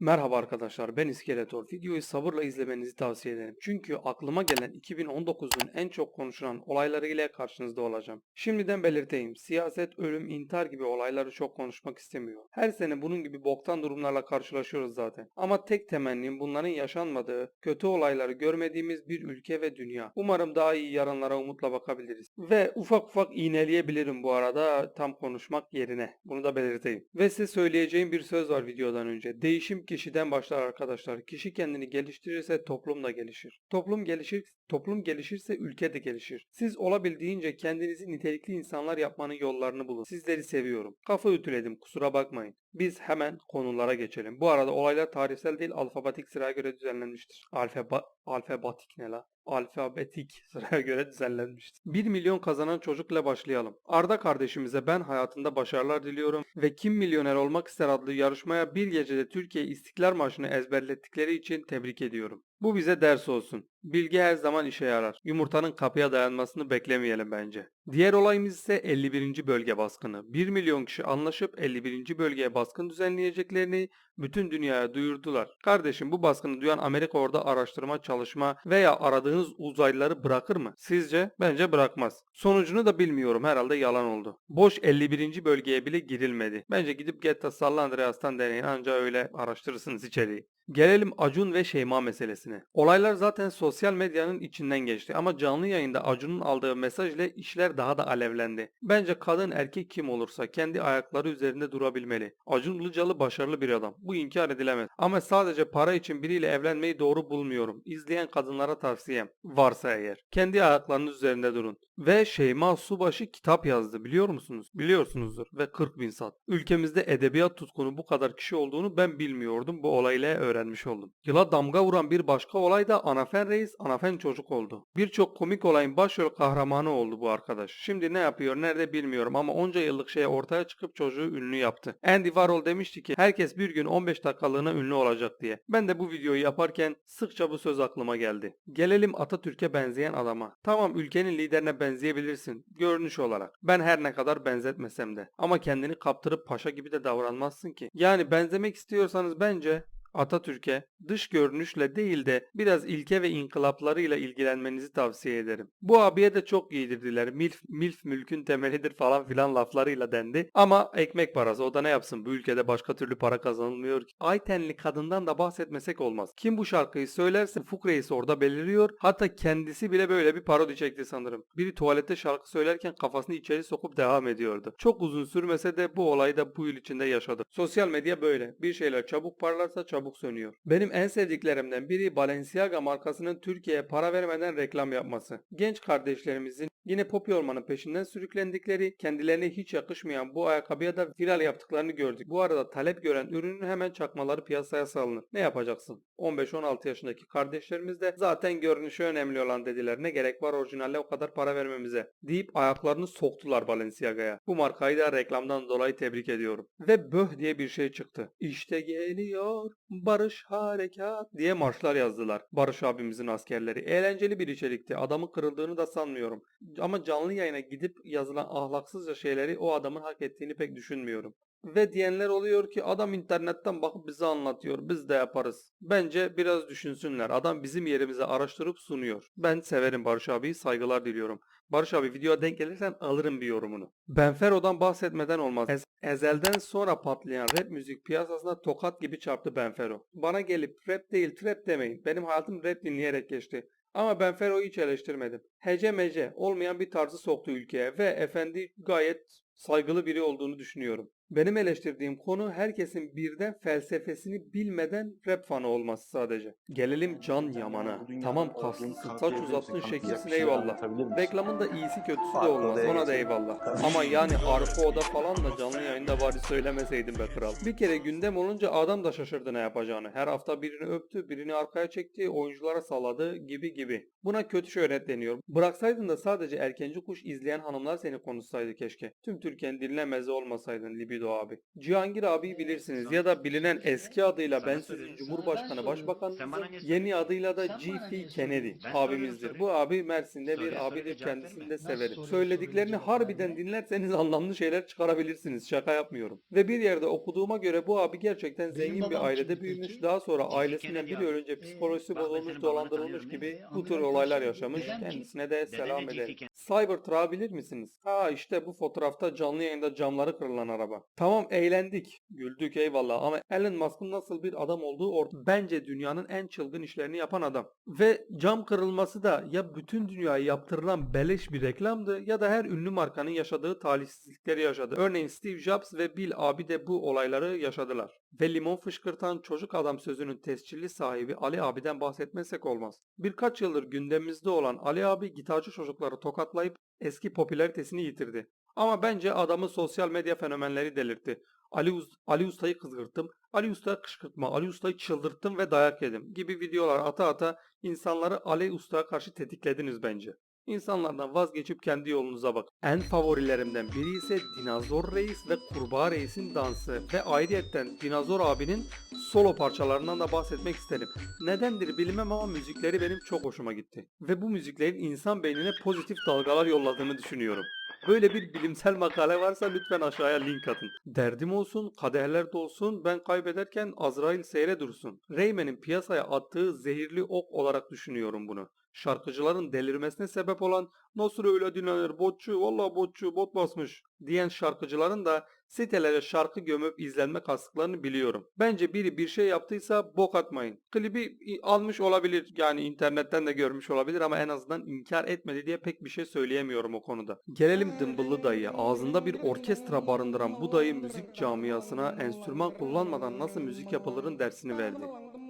Merhaba arkadaşlar ben İskeletor. Videoyu sabırla izlemenizi tavsiye ederim. Çünkü aklıma gelen 2019'un en çok konuşulan olayları ile karşınızda olacağım. Şimdiden belirteyim. Siyaset, ölüm, intihar gibi olayları çok konuşmak istemiyorum. Her sene bunun gibi boktan durumlarla karşılaşıyoruz zaten. Ama tek temennim bunların yaşanmadığı, kötü olayları görmediğimiz bir ülke ve dünya. Umarım daha iyi yarınlara umutla bakabiliriz. Ve ufak ufak iğneleyebilirim bu arada tam konuşmak yerine. Bunu da belirteyim. Ve size söyleyeceğim bir söz var videodan önce. Değişim kişiden başlar arkadaşlar. Kişi kendini geliştirirse toplum da gelişir. Toplum gelişir, toplum gelişirse ülke de gelişir. Siz olabildiğince kendinizi nitelikli insanlar yapmanın yollarını bulun. Sizleri seviyorum. Kafa ütüledim kusura bakmayın. Biz hemen konulara geçelim. Bu arada olaylar tarihsel değil alfabetik sıraya göre düzenlenmiştir. Alfaba, alfabetik ne la? Alfabetik sıraya göre düzenlenmiştir. 1 milyon kazanan çocukla başlayalım. Arda kardeşimize ben hayatında başarılar diliyorum ve Kim Milyoner Olmak ister adlı yarışmaya bir gecede Türkiye İstiklal Marşı'nı ezberlettikleri için tebrik ediyorum. Bu bize ders olsun. Bilgi her zaman işe yarar. Yumurtanın kapıya dayanmasını beklemeyelim bence. Diğer olayımız ise 51. bölge baskını. 1 milyon kişi anlaşıp 51. bölgeye baskın düzenleyeceklerini bütün dünyaya duyurdular. Kardeşim bu baskını duyan Amerika orada araştırma, çalışma veya aradığınız uzaylıları bırakır mı? Sizce? Bence bırakmaz. Sonucunu da bilmiyorum herhalde yalan oldu. Boş 51. bölgeye bile girilmedi. Bence gidip Getta San Andreas'tan deneyin anca öyle araştırırsınız içeriği. Gelelim Acun ve Şeyma meselesine. Olaylar zaten sosyal medyanın içinden geçti ama canlı yayında Acun'un aldığı mesaj ile işler daha da alevlendi. Bence kadın erkek kim olursa kendi ayakları üzerinde durabilmeli. Acun Ilıcalı başarılı bir adam. Bu inkar edilemez. Ama sadece para için biriyle evlenmeyi doğru bulmuyorum. İzleyen kadınlara tavsiyem. Varsa eğer. Kendi ayaklarınız üzerinde durun. Ve Şeyma Subaşı kitap yazdı biliyor musunuz? Biliyorsunuzdur ve 40 bin sat. Ülkemizde edebiyat tutkunu bu kadar kişi olduğunu ben bilmiyordum. Bu olayla öğrenmiş oldum. Yıla damga vuran bir başka olay da Anafen Reis, Anafen çocuk oldu. Birçok komik olayın başrol kahramanı oldu bu arkadaş. Şimdi ne yapıyor nerede bilmiyorum ama onca yıllık şeye ortaya çıkıp çocuğu ünlü yaptı. Andy Warhol demişti ki herkes bir gün 15 dakikalığına ünlü olacak diye. Ben de bu videoyu yaparken sıkça bu söz aklıma geldi. Gelelim Atatürk'e benzeyen adama. Tamam ülkenin liderine benzeyebilirsin görünüş olarak. Ben her ne kadar benzetmesem de. Ama kendini kaptırıp paşa gibi de davranmazsın ki. Yani benzemek istiyorsanız bence Atatürk'e dış görünüşle değil de biraz ilke ve inkılaplarıyla ilgilenmenizi tavsiye ederim. Bu abiye de çok giydirdiler. Milf, milf mülkün temelidir falan filan laflarıyla dendi. Ama ekmek parası o da ne yapsın bu ülkede başka türlü para kazanılmıyor ki. Aytenli kadından da bahsetmesek olmaz. Kim bu şarkıyı söylerse fukreyi orada beliriyor. Hatta kendisi bile böyle bir parodi çekti sanırım. Biri tuvalette şarkı söylerken kafasını içeri sokup devam ediyordu. Çok uzun sürmese de bu olayı da bu yıl içinde yaşadı. Sosyal medya böyle. Bir şeyler çabuk parlarsa çabuk sönüyor. Benim en sevdiklerimden biri Balenciaga markasının Türkiye'ye para vermeden reklam yapması. Genç kardeşlerimizin yine Poppy Orman'ın peşinden sürüklendikleri, kendilerine hiç yakışmayan bu ayakkabıya da viral yaptıklarını gördük. Bu arada talep gören ürünün hemen çakmaları piyasaya salınır. Ne yapacaksın? 15-16 yaşındaki kardeşlerimiz de zaten görünüşü önemli olan dediler. Ne gerek var orijinalle o kadar para vermemize deyip ayaklarını soktular Balenciaga'ya. Bu markayı da reklamdan dolayı tebrik ediyorum. Ve böh diye bir şey çıktı. İşte geliyor Barış Harekat diye marşlar yazdılar. Barış abimizin askerleri. Eğlenceli bir içerikti. Adamın kırıldığını da sanmıyorum. Ama canlı yayına gidip yazılan ahlaksızca şeyleri o adamın hak ettiğini pek düşünmüyorum. Ve diyenler oluyor ki adam internetten bakıp bize anlatıyor. Biz de yaparız. Bence biraz düşünsünler. Adam bizim yerimize araştırıp sunuyor. Ben severim Barış abiyi. Saygılar diliyorum. Barış abi videoya denk gelirsen alırım bir yorumunu. Benfero'dan bahsetmeden olmaz. Ez- ezelden sonra patlayan rap müzik piyasasına tokat gibi çarptı Benfero. Bana gelip rap değil trap demeyin. Benim hayatım rap dinleyerek geçti. Ama ben Fero'yu hiç eleştirmedim. Hece mece olmayan bir tarzı soktu ülkeye ve efendi gayet saygılı biri olduğunu düşünüyorum. Benim eleştirdiğim konu herkesin birden felsefesini bilmeden rap fanı olması sadece. Gelelim Can Yaman'a. Tamam kaslısın, saç uzattın, şekilsin eyvallah. Reklamın da iyisi kötüsü de olmaz ona da eyvallah. Ama yani arka oda falan da canlı yayında bari söylemeseydin be kral. Bir kere gündem olunca adam da şaşırdı ne yapacağını. Her hafta birini öptü, birini arkaya çekti, oyunculara salladı gibi gibi. Buna kötü şöhret deniyor. Bıraksaydın da sadece erkenci kuş izleyen hanımlar seni konuşsaydı keşke. Tüm Türkiye'nin diline meze olmasaydın libido o abi. Cihangir abiyi bilirsiniz ya da bilinen eski adıyla ben sizin Cumhurbaşkanı Başbakanınızın yeni adıyla da G.F. Kennedy abimizdir. Bu abi Mersin'de bir abidir kendisini de severim. Söylediklerini harbiden dinlerseniz anlamlı şeyler çıkarabilirsiniz. Şaka yapmıyorum. Ve bir yerde okuduğuma göre bu abi gerçekten zengin bir ailede büyümüş. Daha sonra ailesinden biri abi. ölünce Ee, psikolojisi bozulmuş, dolandırılmış gibi Ee, bu tür olaylar yaşamış. Kendisine de selam ederim. Kennedy. Cybertruck'ı bilir misiniz? Ha işte bu fotoğrafta canlı yayında camları kırılan araba. Tamam eğlendik, güldük eyvallah ama Elon Musk'ın nasıl bir adam olduğu ortada. Bence dünyanın en çılgın işlerini yapan adam. Ve cam kırılması da ya bütün dünyaya yaptırılan beleş bir reklamdı ya da her ünlü markanın yaşadığı talihsizlikleri yaşadı. Örneğin Steve Jobs ve Bill abi de bu olayları yaşadılar. Ve limon fışkırtan çocuk adam sözünün tescilli sahibi Ali abiden bahsetmezsek olmaz. Birkaç yıldır gündemimizde olan Ali abi gitarcı çocukları tokatlayıp eski popülaritesini yitirdi. Ama bence adamı sosyal medya fenomenleri delirtti. Ali, Ali Usta'yı kızgırttım, Ali Usta'ya kışkırtma, Ali Usta'yı çıldırttım ve dayak yedim gibi videolar ata ata insanları Ali Usta'ya karşı tetiklediniz bence. İnsanlardan vazgeçip kendi yolunuza bak. En favorilerimden biri ise Dinozor Reis ve Kurbağa Reis'in dansı ve ayrıyetten Dinozor abinin solo parçalarından da bahsetmek isterim. Nedendir bilmem ama müzikleri benim çok hoşuma gitti. Ve bu müziklerin insan beynine pozitif dalgalar yolladığını düşünüyorum. Böyle bir bilimsel makale varsa lütfen aşağıya link atın. Derdim olsun, kaderler de olsun, ben kaybederken Azrail seyre dursun. Rayman'in piyasaya attığı zehirli ok olarak düşünüyorum bunu. Şarkıcıların delirmesine sebep olan nasıl öyle dinlenir botçu valla botçu bot basmış diyen şarkıcıların da sitelere şarkı gömüp izlenme kastıklarını biliyorum. Bence biri bir şey yaptıysa bok atmayın. Klibi almış olabilir yani internetten de görmüş olabilir ama en azından inkar etmedi diye pek bir şey söyleyemiyorum o konuda. Gelelim Dımbıllı dayıya. Ağzında bir orkestra barındıran bu dayı müzik camiasına enstrüman kullanmadan nasıl müzik yapılırın dersini verdi.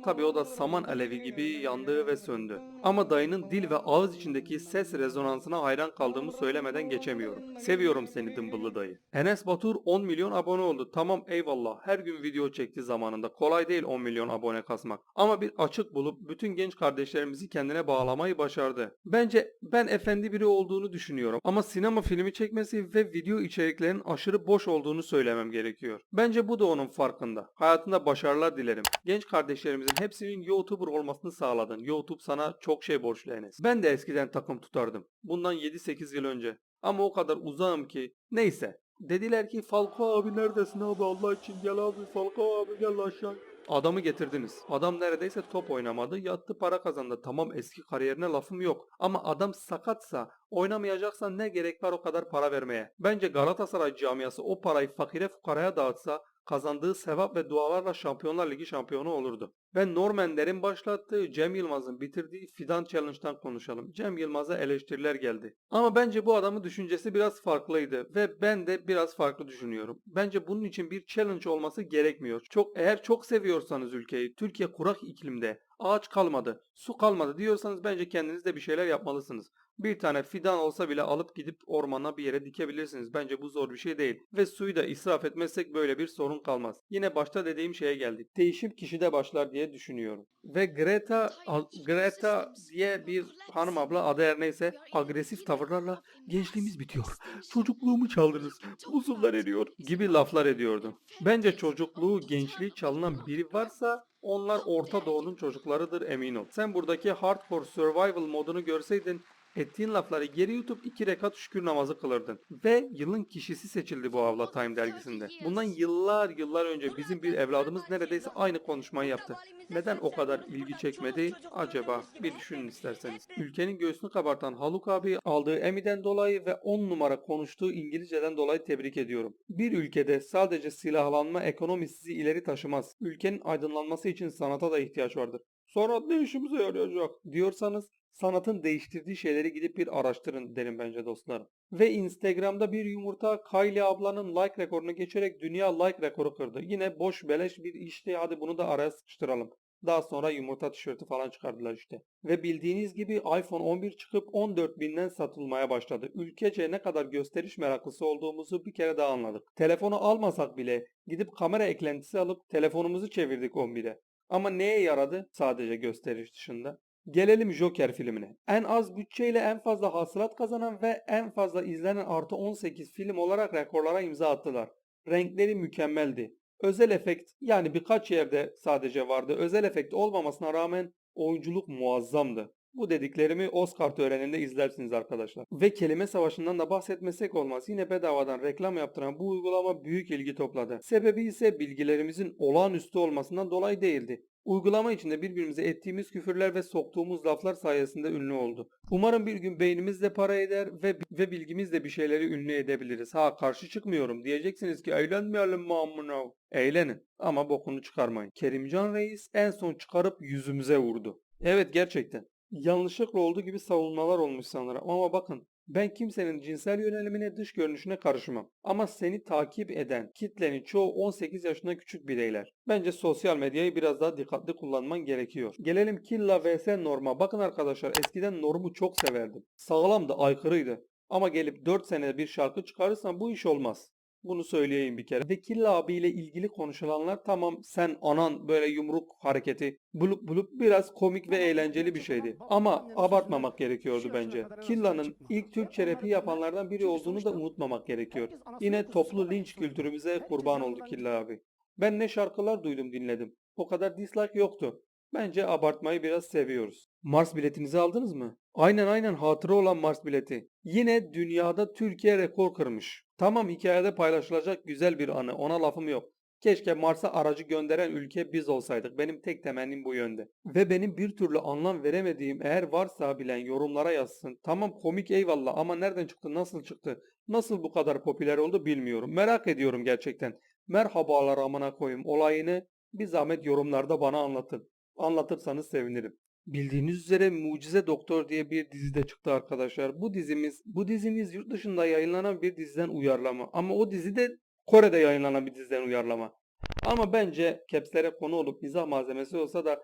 Tabi o da saman alevi gibi yandı ve söndü. Ama dayının dil ve ağız içindeki ses rezonansına hayran kaldığımı söylemeden geçemiyorum. Seviyorum seni dımbıllı dayı. Enes Batur 10 milyon abone oldu. Tamam eyvallah. Her gün video çekti zamanında. Kolay değil 10 milyon abone kasmak. Ama bir açık bulup bütün genç kardeşlerimizi kendine bağlamayı başardı. Bence ben efendi biri olduğunu düşünüyorum. Ama sinema filmi çekmesi ve video içeriklerinin aşırı boş olduğunu söylemem gerekiyor. Bence bu da onun farkında. Hayatında başarılar dilerim. Genç kardeşlerimizin hepsinin YouTuber olmasını sağladın. YouTube sana çok şey borçlu Enes. Ben de eskiden takım tutardım. Bundan 7-8 yıl önce. Ama o kadar uzağım ki. Neyse. Dediler ki Falco abi neredesin abi Allah için gel abi Falco abi gel aşağı. Adamı getirdiniz. Adam neredeyse top oynamadı. Yattı para kazandı. Tamam eski kariyerine lafım yok. Ama adam sakatsa oynamayacaksan ne gerek var o kadar para vermeye? Bence Galatasaray camiası o parayı fakire fukaraya dağıtsa kazandığı sevap ve dualarla Şampiyonlar Ligi şampiyonu olurdu. Ve Normanler'in başlattığı Cem Yılmaz'ın bitirdiği Fidan Challenge'dan konuşalım. Cem Yılmaz'a eleştiriler geldi. Ama bence bu adamın düşüncesi biraz farklıydı ve ben de biraz farklı düşünüyorum. Bence bunun için bir challenge olması gerekmiyor. Çok eğer çok seviyorsanız ülkeyi, Türkiye kurak iklimde, ağaç kalmadı, su kalmadı diyorsanız bence kendiniz de bir şeyler yapmalısınız. Bir tane fidan olsa bile alıp gidip ormana bir yere dikebilirsiniz. Bence bu zor bir şey değil. Ve suyu da israf etmezsek böyle bir sorun kalmaz. Yine başta dediğim şeye geldik. Değişim kişide başlar diye düşünüyorum. Ve Greta Greta diye bir hanım abla adı her neyse agresif tavırlarla gençliğimiz bitiyor. Çocukluğumu çaldınız. Buzullar eriyor gibi laflar ediyordu. Bence çocukluğu, gençliği çalınan biri varsa onlar Orta Doğu'nun çocuklarıdır emin ol. Sen buradaki hardcore survival modunu görseydin Ettiğin lafları geri yutup iki rekat şükür namazı kılırdın. Ve yılın kişisi seçildi bu Avla Time dergisinde. Bundan yıllar yıllar önce bizim bir evladımız neredeyse aynı konuşmayı yaptı. Neden o kadar ilgi çekmedi acaba? Bir düşünün isterseniz. Ülkenin göğsünü kabartan Haluk abi aldığı Emmy'den dolayı ve 10 numara konuştuğu İngilizceden dolayı tebrik ediyorum. Bir ülkede sadece silahlanma ekonomi ileri taşımaz. Ülkenin aydınlanması için sanata da ihtiyaç vardır. Sanat ne işimize yarayacak diyorsanız sanatın değiştirdiği şeyleri gidip bir araştırın derim bence dostlarım. Ve Instagram'da bir yumurta Kylie ablanın like rekorunu geçerek dünya like rekoru kırdı. Yine boş beleş bir işti hadi bunu da araya sıkıştıralım. Daha sonra yumurta tişörtü falan çıkardılar işte. Ve bildiğiniz gibi iPhone 11 çıkıp 14 binden satılmaya başladı. Ülkece ne kadar gösteriş meraklısı olduğumuzu bir kere daha anladık. Telefonu almasak bile gidip kamera eklentisi alıp telefonumuzu çevirdik 11'e. Ama neye yaradı? Sadece gösteriş dışında. Gelelim Joker filmine. En az bütçeyle en fazla hasılat kazanan ve en fazla izlenen artı 18 film olarak rekorlara imza attılar. Renkleri mükemmeldi. Özel efekt yani birkaç yerde sadece vardı. Özel efekt olmamasına rağmen oyunculuk muazzamdı. Bu dediklerimi Oscar töreninde izlersiniz arkadaşlar. Ve kelime savaşından da bahsetmesek olmaz. Yine bedavadan reklam yaptıran bu uygulama büyük ilgi topladı. Sebebi ise bilgilerimizin olağanüstü olmasından dolayı değildi. Uygulama içinde birbirimize ettiğimiz küfürler ve soktuğumuz laflar sayesinde ünlü oldu. Umarım bir gün beynimiz de para eder ve ve bilgimizle bir şeyleri ünlü edebiliriz. Ha karşı çıkmıyorum diyeceksiniz ki eğlenmeyelim mi amına? Eğlenin ama bokunu çıkarmayın. Kerimcan Reis en son çıkarıp yüzümüze vurdu. Evet gerçekten. Yanlışlıkla olduğu gibi savunmalar olmuş sanırım ama bakın ben kimsenin cinsel yönelimine dış görünüşüne karışmam. Ama seni takip eden kitlenin çoğu 18 yaşında küçük bireyler. Bence sosyal medyayı biraz daha dikkatli kullanman gerekiyor. Gelelim Killa vs Norm'a. Bakın arkadaşlar eskiden Norm'u çok severdim. Sağlamdı, aykırıydı. Ama gelip 4 senede bir şarkı çıkarırsan bu iş olmaz. Bunu söyleyeyim bir kere. Vekil abiyle ilgili konuşulanlar tamam sen anan böyle yumruk hareketi bulup bulup biraz komik ve eğlenceli bir şeydi. Ama abartmamak gerekiyordu bence. Killa'nın ilk Türkçe rapi yapanlardan biri olduğunu da unutmamak gerekiyor. Yine toplu linç kültürümüze kurban oldu Killa abi. Ben ne şarkılar duydum dinledim. O kadar dislike yoktu. Bence abartmayı biraz seviyoruz. Mars biletinizi aldınız mı? Aynen aynen hatıra olan Mars bileti. Yine dünyada Türkiye rekor kırmış. Tamam hikayede paylaşılacak güzel bir anı ona lafım yok. Keşke Mars'a aracı gönderen ülke biz olsaydık. Benim tek temennim bu yönde. Ve benim bir türlü anlam veremediğim eğer varsa bilen yorumlara yazsın. Tamam komik eyvallah ama nereden çıktı nasıl çıktı? Nasıl bu kadar popüler oldu bilmiyorum. Merak ediyorum gerçekten. Merhabalar amına koyayım olayını bir zahmet yorumlarda bana anlatın. Anlatırsanız sevinirim. Bildiğiniz üzere Mucize Doktor diye bir dizi de çıktı arkadaşlar. Bu dizimiz bu dizimiz yurt dışında yayınlanan bir diziden uyarlama. Ama o dizi de Kore'de yayınlanan bir diziden uyarlama. Ama bence capslere konu olup mizah malzemesi olsa da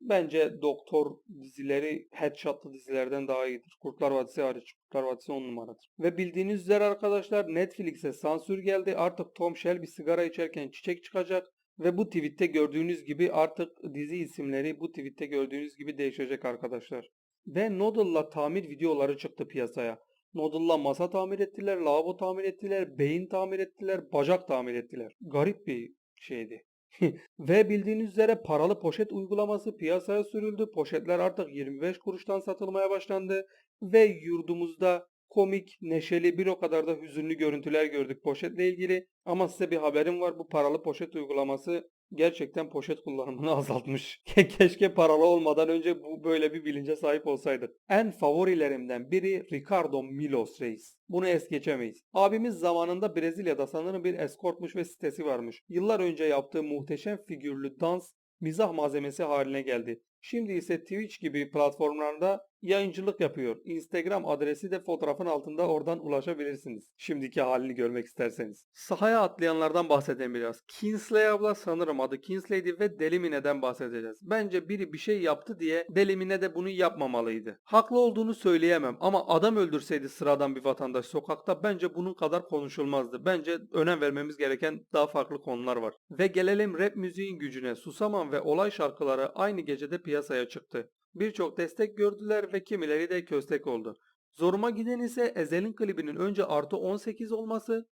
bence doktor dizileri headshotlı dizilerden daha iyidir. Kurtlar Vadisi hariç. Kurtlar Vadisi 10 numaradır. Ve bildiğiniz üzere arkadaşlar Netflix'e sansür geldi. Artık Tom Shelby sigara içerken çiçek çıkacak. Ve bu tweette gördüğünüz gibi artık dizi isimleri bu tweette gördüğünüz gibi değişecek arkadaşlar. Ve Noodle'la tamir videoları çıktı piyasaya. Noodle'la masa tamir ettiler, lavabo tamir ettiler, beyin tamir ettiler, bacak tamir ettiler. Garip bir şeydi. Ve bildiğiniz üzere paralı poşet uygulaması piyasaya sürüldü. Poşetler artık 25 kuruştan satılmaya başlandı. Ve yurdumuzda komik, neşeli bir o kadar da hüzünlü görüntüler gördük poşetle ilgili. Ama size bir haberim var bu paralı poşet uygulaması gerçekten poşet kullanımını azaltmış. Keşke paralı olmadan önce bu böyle bir bilince sahip olsaydık. En favorilerimden biri Ricardo Milos Reis. Bunu es geçemeyiz. Abimiz zamanında Brezilya'da sanırım bir eskortmuş ve sitesi varmış. Yıllar önce yaptığı muhteşem figürlü dans mizah malzemesi haline geldi. Şimdi ise Twitch gibi platformlarda yayıncılık yapıyor. Instagram adresi de fotoğrafın altında oradan ulaşabilirsiniz. Şimdiki halini görmek isterseniz. Sahaya atlayanlardan bahsedelim biraz. Kinsley abla sanırım adı Kinsley'di ve Delimine'den bahsedeceğiz. Bence biri bir şey yaptı diye Delimine de bunu yapmamalıydı. Haklı olduğunu söyleyemem ama adam öldürseydi sıradan bir vatandaş sokakta bence bunun kadar konuşulmazdı. Bence önem vermemiz gereken daha farklı konular var. Ve gelelim rap müziğin gücüne. Susaman ve Olay şarkıları aynı gecede piyasaya çıktı. Birçok destek gördüler ve kimileri de köstek oldu. Zoruma giden ise Ezel'in klibinin önce artı 18 olması,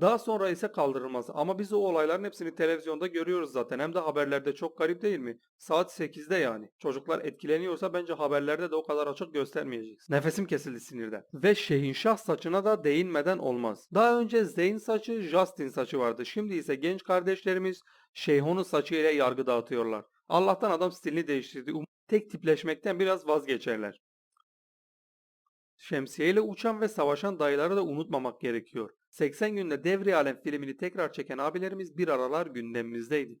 daha sonra ise kaldırılması. Ama biz o olayların hepsini televizyonda görüyoruz zaten. Hem de haberlerde çok garip değil mi? Saat 8'de yani. Çocuklar etkileniyorsa bence haberlerde de o kadar açık göstermeyeceksin. Nefesim kesildi sinirden. Ve Şehinşah saçına da değinmeden olmaz. Daha önce Zeyn saçı, Justin saçı vardı. Şimdi ise genç kardeşlerimiz Şeyhon'un saçı ile yargı dağıtıyorlar. Allah'tan adam stilini değiştirdi. Um tek tipleşmekten biraz vazgeçerler. Şemsiyeyle uçan ve savaşan dayıları da unutmamak gerekiyor. 80 günde Devri Alem filmini tekrar çeken abilerimiz bir aralar gündemimizdeydi.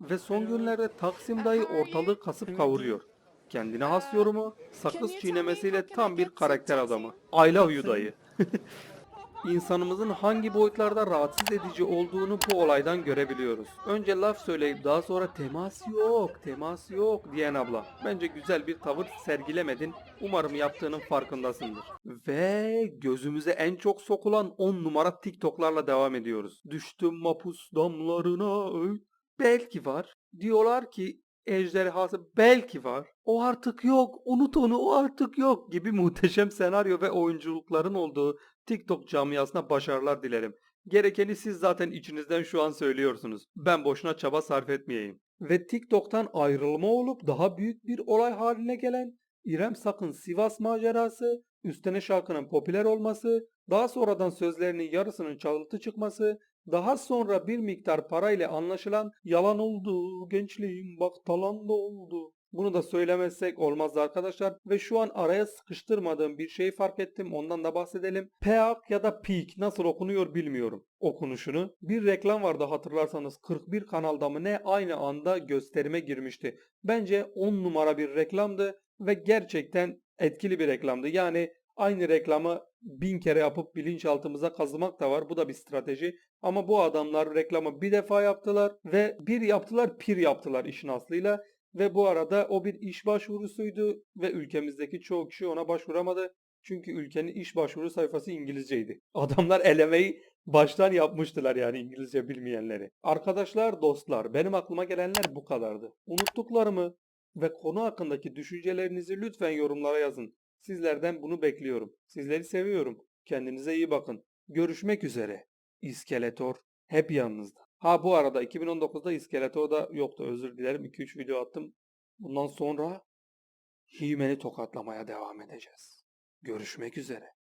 Ve son günlerde Taksim dayı ortalığı kasıp kavuruyor. Kendine has yorumu, sakız çiğnemesiyle tam bir karakter adamı. I love you dayı. İnsanımızın hangi boyutlarda rahatsız edici olduğunu bu olaydan görebiliyoruz. Önce laf söyleyip daha sonra temas yok, temas yok diyen abla. Bence güzel bir tavır sergilemedin. Umarım yaptığının farkındasındır. Ve gözümüze en çok sokulan 10 numara TikTok'larla devam ediyoruz. Düştüm mapus damlarına. Belki var. Diyorlar ki ejderhası belki var. O artık yok. Unut onu o artık yok gibi muhteşem senaryo ve oyunculukların olduğu TikTok camiasına başarılar dilerim. Gerekeni siz zaten içinizden şu an söylüyorsunuz. Ben boşuna çaba sarf etmeyeyim. Ve TikTok'tan ayrılma olup daha büyük bir olay haline gelen İrem Sakın Sivas macerası, üstüne şarkının popüler olması, daha sonradan sözlerinin yarısının çalıntı çıkması, daha sonra bir miktar parayla anlaşılan yalan oldu, gençliğim bak talan da oldu. Bunu da söylemezsek olmaz arkadaşlar ve şu an araya sıkıştırmadığım bir şeyi fark ettim ondan da bahsedelim. Peak ya da Peak nasıl okunuyor bilmiyorum okunuşunu. Bir reklam vardı hatırlarsanız 41 kanalda mı ne aynı anda gösterime girmişti. Bence 10 numara bir reklamdı ve gerçekten etkili bir reklamdı. Yani aynı reklamı bin kere yapıp bilinçaltımıza kazımak da var. Bu da bir strateji. Ama bu adamlar reklamı bir defa yaptılar ve bir yaptılar pir yaptılar işin aslıyla. Ve bu arada o bir iş başvurusuydu ve ülkemizdeki çoğu kişi ona başvuramadı. Çünkü ülkenin iş başvuru sayfası İngilizceydi. Adamlar elemeyi baştan yapmıştılar yani İngilizce bilmeyenleri. Arkadaşlar, dostlar benim aklıma gelenler bu kadardı. Unuttuklarımı ve konu hakkındaki düşüncelerinizi lütfen yorumlara yazın. Sizlerden bunu bekliyorum. Sizleri seviyorum. Kendinize iyi bakın. Görüşmek üzere. İskeletor hep yanınızda. Ha bu arada 2019'da İskeletor da yoktu. Özür dilerim. 2-3 video attım. Bundan sonra He-Man'i tokatlamaya devam edeceğiz. Görüşmek üzere.